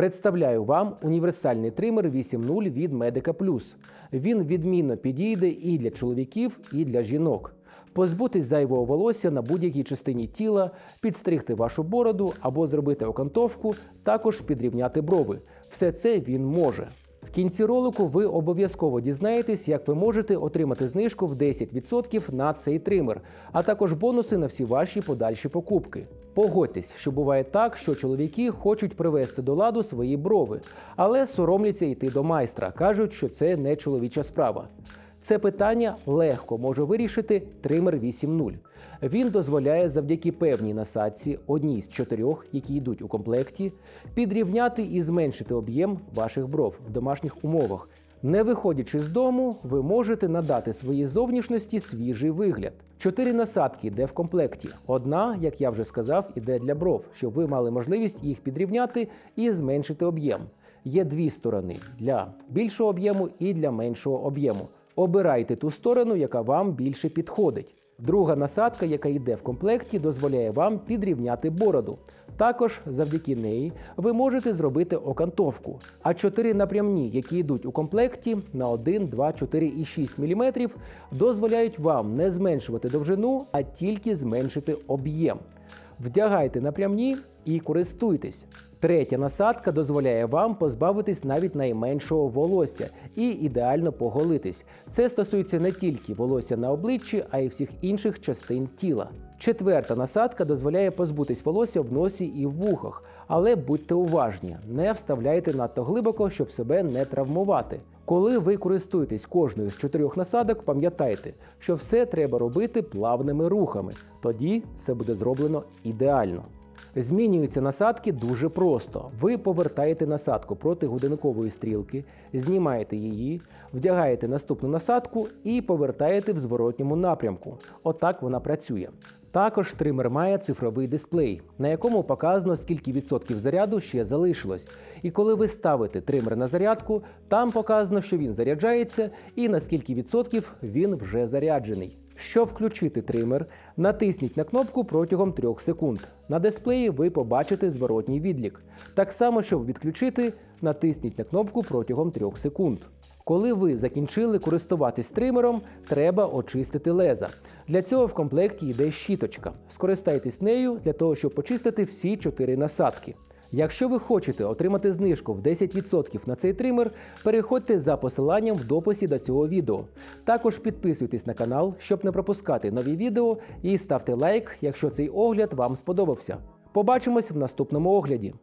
Представляю вам універсальний тример 8.0 від Medica Plus. Він відмінно підійде і для чоловіків, і для жінок. Позбутись зайвого волосся на будь-якій частині тіла, підстригти вашу бороду або зробити окантовку, також підрівняти брови. Все це він може. В кінці ролику ви обов'язково дізнаєтесь, як ви можете отримати знижку в 10% на цей тример, а також бонуси на всі ваші подальші покупки. Погодьтесь, що буває так, що чоловіки хочуть привести до ладу свої брови, але соромляться йти до майстра, кажуть, що це не чоловіча справа. Це питання легко може вирішити тример 8.0. Він дозволяє завдяки певній насадці, одній з чотирьох, які йдуть у комплекті, підрівняти і зменшити об'єм ваших бров в домашніх умовах. Не виходячи з дому, ви можете надати своїй зовнішності свіжий вигляд. Чотири насадки йде в комплекті. Одна, як я вже сказав, іде для бров, щоб ви мали можливість їх підрівняти і зменшити об'єм. Є дві сторони для більшого об'єму і для меншого об'єму. Обирайте ту сторону, яка вам більше підходить. Друга насадка, яка йде в комплекті, дозволяє вам підрівняти бороду. Також завдяки неї ви можете зробити окантовку. А чотири напрямні, які йдуть у комплекті на 1, 2, 4 і 6 мм, дозволяють вам не зменшувати довжину, а тільки зменшити об'єм. Вдягайте напрямні і користуйтесь. Третя насадка дозволяє вам позбавитись навіть найменшого волосся і ідеально поголитись. Це стосується не тільки волосся на обличчі, а й всіх інших частин тіла. Четверта насадка дозволяє позбутись волосся в носі і в вухах, але будьте уважні, не вставляйте надто глибоко, щоб себе не травмувати. Коли ви користуєтесь кожною з чотирьох насадок, пам'ятайте, що все треба робити плавними рухами. Тоді все буде зроблено ідеально. Змінюються насадки дуже просто. Ви повертаєте насадку проти годинникової стрілки, знімаєте її, вдягаєте наступну насадку і повертаєте в зворотньому напрямку. Отак вона працює. Також тример має цифровий дисплей, на якому показано, скільки відсотків заряду ще залишилось. І коли ви ставите тример на зарядку, там показано, що він заряджається і на скільки відсотків він вже заряджений. Щоб включити тример, натисніть на кнопку протягом 3 секунд. На дисплеї ви побачите зворотній відлік. Так само, щоб відключити, натисніть на кнопку протягом 3 секунд. Коли ви закінчили користуватись тримером, треба очистити леза. Для цього в комплекті йде щіточка. Скористайтесь нею для того, щоб почистити всі 4 насадки. Якщо ви хочете отримати знижку в 10% на цей тример, переходьте за посиланням в дописі до цього відео. Також підписуйтесь на канал, щоб не пропускати нові відео, і ставте лайк, якщо цей огляд вам сподобався. Побачимось в наступному огляді.